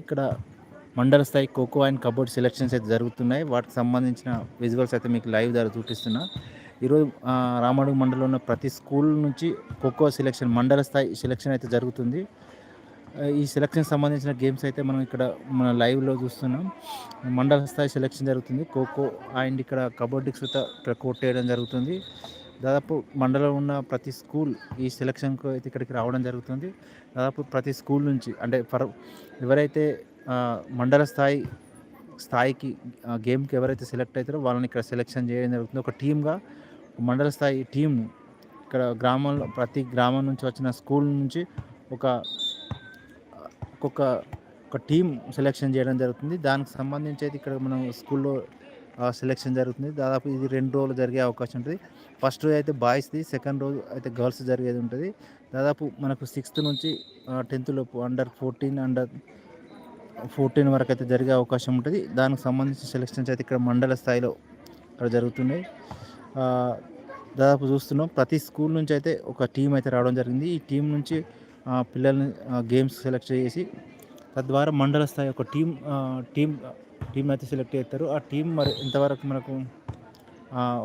ఇక్కడ మండల స్థాయి ఖోఖో అండ్ కబడ్డీ సెలెక్షన్స్ అయితే జరుగుతున్నాయి. వాటికి సంబంధించిన విజువల్స్ అయితే మీకు లైవ్ ద్వారా చూపిస్తున్నా. ఈరోజు రామడుగు మండలంలో ఉన్న ప్రతి స్కూల్ నుంచి ఖోఖో సెలెక్షన్ మండల స్థాయి సెలెక్షన్ అయితే జరుగుతుంది. ఈ సెలెక్షన్ సంబంధించిన గేమ్స్ అయితే మనం ఇక్కడ మన లైవ్లో చూస్తున్నాం. మండల స్థాయి సెలెక్షన్ జరుగుతుంది. ఖోఖో అండ్ ఇక్కడ కబడ్డీకి సుత ఇక్కడ కొట్టేయడం జరుగుతుంది. దాదాపు మండలం ఉన్న ప్రతి స్కూల్ ఈ సెలక్షన్కు అయితే ఇక్కడికి రావడం జరుగుతుంది. దాదాపు ప్రతి స్కూల్ నుంచి అంటే ఫర్ ఎవరైతే మండల స్థాయి స్థాయికి గేమ్కి ఎవరైతే సెలెక్ట్ అవుతారో వాళ్ళని ఇక్కడ సెలెక్షన్ చేయడం జరుగుతుంది. ఒక టీమ్గా మండల స్థాయి టీం ఇక్కడ గ్రామంలో ప్రతి గ్రామం నుంచి వచ్చిన స్కూల్ నుంచి ఒక ఒక్కొక్క ఒక టీం సెలెక్షన్ చేయడం జరుగుతుంది. దానికి సంబంధించి అయితే ఇక్కడ మనం స్కూల్లో సెలెక్షన్ జరుగుతుంది. దాదాపు ఇది రెండు రోజులు జరిగే అవకాశం ఉంటుంది. ఫస్ట్ రోజు అయితే బాయ్స్ది సెకండ్ రోజు అయితే గర్ల్స్ జరిగేది ఉంటుంది. దాదాపు మనకు సిక్స్త్ నుంచి టెన్త్ లోపు అండర్ ఫోర్టీన్ అండర్ ఫోర్టీన్ వరకు అయితే జరిగే అవకాశం ఉంటుంది. దానికి సంబంధించిన సెలెక్షన్స్ అయితే ఇక్కడ మండల స్థాయిలో ఇక్కడ జరుగుతున్నాయి. దాదాపు చూస్తున్నాం. ప్రతి స్కూల్ నుంచి అయితే ఒక టీం అయితే రావడం జరిగింది. ఈ టీం నుంచి పిల్లల్ని గేమ్స్ సెలెక్ట్ చేసి తద్వారా మండల స్థాయి ఒక టీం టీం టీం అయితే సెలెక్ట్ చేస్తారు. ఆ టీం మరి ఇంతవరకు మనకు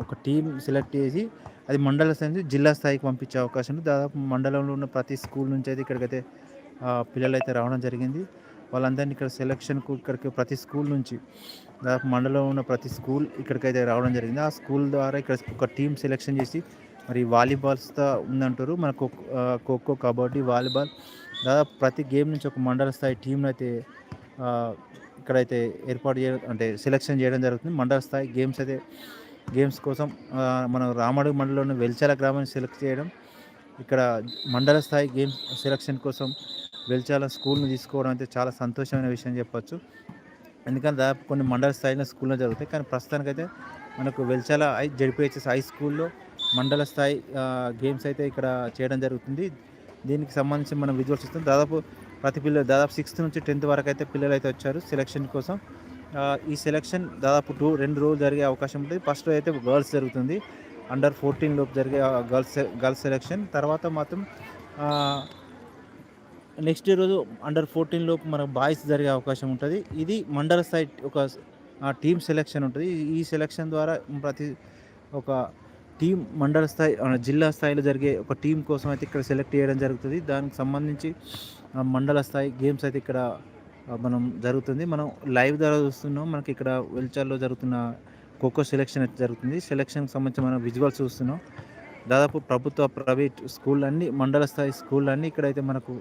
ఒక టీం సెలెక్ట్ చేసి అది మండల స్థాయి నుంచి జిల్లా స్థాయికి పంపించే అవకాశం ఉంది. దాదాపు మండలంలో ఉన్న ప్రతి స్కూల్ నుంచి అయితే ఇక్కడికైతే పిల్లలు అయితే రావడం జరిగింది. వాళ్ళందరినీ ఇక్కడ సెలక్షన్కు ఇక్కడికి ప్రతి స్కూల్ నుంచి దాదాపు మండలంలో ఉన్న ప్రతి స్కూల్ ఇక్కడికైతే రావడం జరిగింది. ఆ స్కూల్ ద్వారా ఇక్కడ ఒక టీం సెలెక్షన్ చేసి మరి వాలీబాల్స్తో ఉందంటారు. మన ఖోఖో కబడ్డీ వాలీబాల్ దాదాపు ప్రతి గేమ్ నుంచి ఒక మండల స్థాయి టీంను అయితే ఇక్కడైతే ఏర్పాటు చేయడం అంటే సెలెక్షన్ చేయడం జరుగుతుంది. మండల స్థాయి గేమ్స్ అయితే గేమ్స్ కోసం మన రామడుగు మండలంలోని వెల్చాల గ్రామాన్ని సెలెక్ట్ చేయడం ఇక్కడ మండల స్థాయి గేమ్స్ సెలెక్షన్ కోసం వెల్చాల స్కూల్ని తీసుకోవడం అయితే చాలా సంతోషమైన విషయం చెప్పచ్చు. ఎందుకంటే దాదాపు కొన్ని మండల స్థాయిలో స్కూల్లో జరుగుతాయి. కానీ ప్రస్తుతానికైతే మనకు వెల్చాల ఐ జడిపిహెచ్ఎస్ హై స్కూల్లో మండల స్థాయి గేమ్స్ అయితే ఇక్కడ చేయడం జరుగుతుంది. దీనికి సంబంధించి మనం విజువల్స్ ఇస్తాం. దాదాపు ప్రతి పిల్లలు దాదాపు సిక్స్త్ నుంచి టెన్త్ వరకు అయితే పిల్లలు అయితే వచ్చారు సెలక్షన్ కోసం. ఈ సెలక్షన్ దాదాపు టూ రెండు రోజులు జరిగే అవకాశం ఉంటుంది. ఫస్ట్ అయితే గర్ల్స్ జరుగుతుంది. అండర్ ఫోర్టీన్ లోపు జరిగే గర్ల్స్ గర్ల్స్ సెలక్షన్ తర్వాత మాత్రం నెక్స్ట్ రోజు అండర్ ఫోర్టీన్ లోపు మనకు బాయ్స్ జరిగే అవకాశం ఉంటుంది. ఇది మండల స్థాయి ఒక టీమ్ సెలెక్షన్ ఉంటుంది. ఈ సెలెక్షన్ ద్వారా ప్రతి ఒక టీం మండల స్థాయి జిల్లా స్థాయిలో జరిగే ఒక టీం కోసం అయితే ఇక్కడ సెలెక్ట్ చేయడం జరుగుతుంది. దానికి సంబంధించి మండల స్థాయి గేమ్స్ అయితే ఇక్కడ మనం జరుగుతుంది. మనం లైవ్ ద్వారా చూస్తున్నాం. మనకి ఇక్కడ వెల్చర్లో జరుగుతున్న ఖోఖో సెలెక్షన్ అయితే జరుగుతుంది. సెలెక్షన్కి సంబంధించి మనం విజువల్స్ చూస్తున్నాం. దాదాపు ప్రభుత్వ ప్రైవేట్ స్కూల్ అన్ని మండల స్థాయి స్కూల్ అన్నీ ఇక్కడైతే మనకు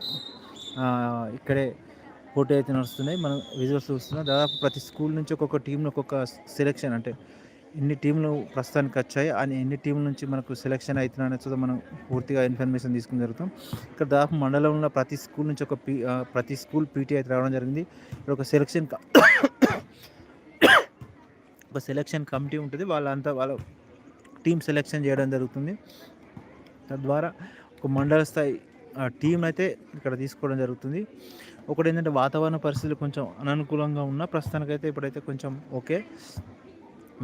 ఇక్కడే పోటీ అయితే నడుస్తున్నాయి. మనం విజువల్స్ చూస్తున్నాం. దాదాపు ప్రతి స్కూల్ నుంచి ఒక్కొక్క టీంలో ఒక్కొక్క సెలెక్షన్ అంటే ఎన్ని టీంలు ప్రస్తుతానికి వచ్చాయి అని ఎన్ని టీంల నుంచి మనకు సెలెక్షన్ అవుతున్నాయని మనం పూర్తిగా ఇన్ఫర్మేషన్ తీసుకుని జరుగుతాం. ఇక్కడ దాదాపు మండలంలో ప్రతి స్కూల్ నుంచి ఒక పీ ప్రతి స్కూల్ పీటీ అయితే రావడం జరిగింది. ఇక్కడ ఒక సెలెక్షన్ ఒక సెలెక్షన్ కమిటీ ఉంటుంది. వాళ్ళంతా వాళ్ళ టీం సెలెక్షన్ చేయడం జరుగుతుంది. తద్వారా ఒక మండల స్థాయి టీం అయితే ఇక్కడ తీసుకోవడం జరుగుతుంది. ఒకటి ఏంటంటే వాతావరణ పరిస్థితులు కొంచెం అననుకూలంగా ఉన్న ప్రస్తుతానికైతే ఇప్పుడైతే కొంచెం ఓకే.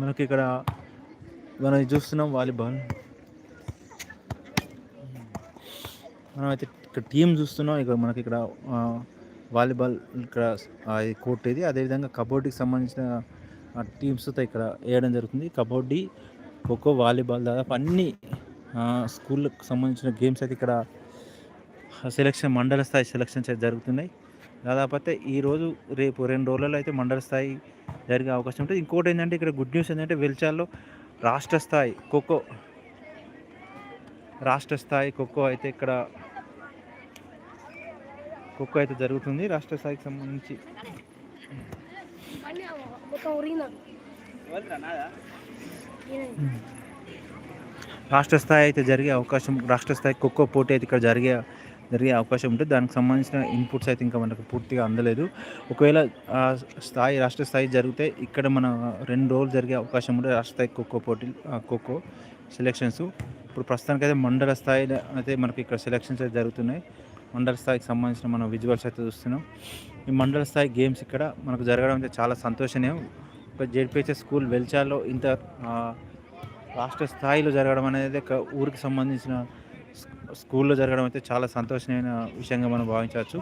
మనకి ఇక్కడ మనం చూస్తున్నాం వాలీబాల్. మనం అయితే ఇక్కడ టీం చూస్తున్నాం. ఇక్కడ మనకి ఇక్కడ వాలీబాల్ ఇక్కడ కోర్ట్ ఇది. అదేవిధంగా కబడ్డీకి సంబంధించిన టీమ్స్తో ఇక్కడ వేయడం జరుగుతుంది. కబడ్డీ ఖోఖో వాలీబాల్ దాదాపు అన్ని స్కూళ్ళకు సంబంధించిన గేమ్స్ అయితే ఇక్కడ సెలక్షన్ మండల స్థాయి సెలక్షన్స్ అయితే జరుగుతున్నాయి. దాదాపు అయితే ఈరోజు రేపు రెండు రోజులలో అయితే మండల స్థాయి జరిగే అవకాశం ఉంటుంది. ఇంకోటి ఏంటంటే ఇక్కడ గుడ్ న్యూస్ ఏంటంటే వెల్చాల్లో రాష్ట్ర స్థాయి ఖోఖో రాష్ట్ర స్థాయి ఖోఖో అయితే ఇక్కడ ఖోఖో అయితే జరుగుతుంది. రాష్ట్ర స్థాయికి సంబంధించి రాష్ట్ర స్థాయి అయితే జరిగే అవకాశం రాష్ట్ర స్థాయి ఖోఖో పోటీ అయితే ఇక్కడ జరిగే జరిగే అవకాశం ఉంటుంది దానికి సంబంధించిన ఇన్పుట్స్ అయితే ఇంకా మనకు పూర్తిగా అందలేదు. ఒకవేళ స్థాయి రాష్ట్ర స్థాయి జరిగితే ఇక్కడ మన రెండు రోజులు జరిగే అవకాశం ఉంటుంది రాష్ట్ర స్థాయి ఖోఖో పోటీ ఖోఖో సెలెక్షన్స్ ఇప్పుడు ప్రస్తుతానికి అయితే మండల స్థాయి అయితే మనకి ఇక్కడ సెలెక్షన్స్ అయితే జరుగుతున్నాయి. మండల స్థాయికి సంబంధించిన మనం విజువల్స్ అయితే చూస్తున్నాం. ఈ మండల స్థాయి గేమ్స్ ఇక్కడ మనకు జరగడం అయితే చాలా సంతోషమే ఒక జెడ్పిహెచ్ఎస్ స్కూల్ వెల్చాలో ఇంత రాష్ట్ర స్థాయిలో జరగడం అనేది ఒక ఊరికి సంబంధించిన స్కూల్లో జరగడం అయితే చాలా సంతోషమైన విషయంగా మనం భావించవచ్చు.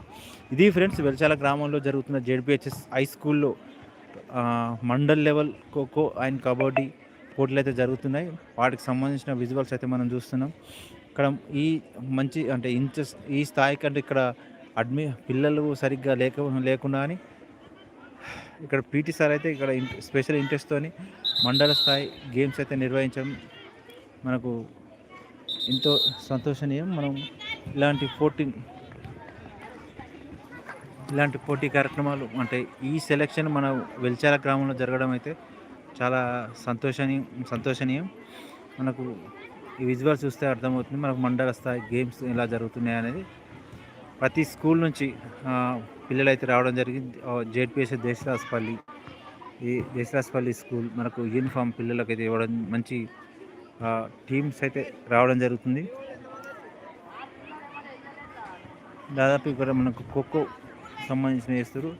ఇది ఫ్రెండ్స్ వెల్చాల గ్రామంలో జరుగుతున్న జెడ్పిహెచ్ఎస్ హై స్కూల్లో మండల్ లెవెల్ ఖోఖో అండ్ కబడ్డీ పోటీలు అయితే జరుగుతున్నాయి. వాటికి సంబంధించిన విజువల్స్ అయితే మనం చూస్తున్నాం. ఇక్కడ ఈ మంచి అంటే ఇంత ఈ స్థాయి కంటే ఇక్కడ అడ్మి పిల్లలు సరిగ్గా లేక లేకుండా అని ఇక్కడ పీటీ సార్ అయితే ఇక్కడ స్పెషల్ ఇంట్రెస్ట్తోని మండల స్థాయి గేమ్స్ అయితే నిర్వహించడం మనకు ఎంతో సంతోషనీయం. మనం ఇలాంటి పోటీ ఇలాంటి పోటీ కార్యక్రమాలు అంటే ఈ సెలెక్షన్ మన వెల్చాల గ్రామంలో జరగడం అయితే చాలా సంతోషనీయం సంతోషనీయం. మనకు ఈ విజువల్ చూస్తే అర్థమవుతుంది. మనకు మండల స్థాయి గేమ్స్ ఎలా జరుగుతున్నాయి అనేది. ప్రతి స్కూల్ నుంచి పిల్లలైతే పిల్లలు అయితే రావడం జరిగింది. జేడ్పిఎస్ దేశరాజపల్లి ఈ దేశరాజపల్లి స్కూల్ మనకు యూనిఫామ్ పిల్లలకైతే ఇవ్వడం మంచి టీమ్స్ అయితే రావడం జరుగుతుంది. దాదాపు ఇక్కడ మనకు ఖోఖో సంబంధించిన వేస్తారు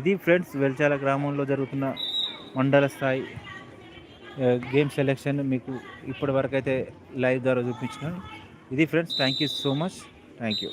ఇది ఫ్రెండ్స్ వెల్చాల గ్రామంలో జరుగుతున్న మండల స్థాయి గేమ్ సెలెక్షన్ మీకు ఇప్పటివరకు అయితే లైవ్ ద్వారా చూపించినాను ఇది friends thank you so much. Thank you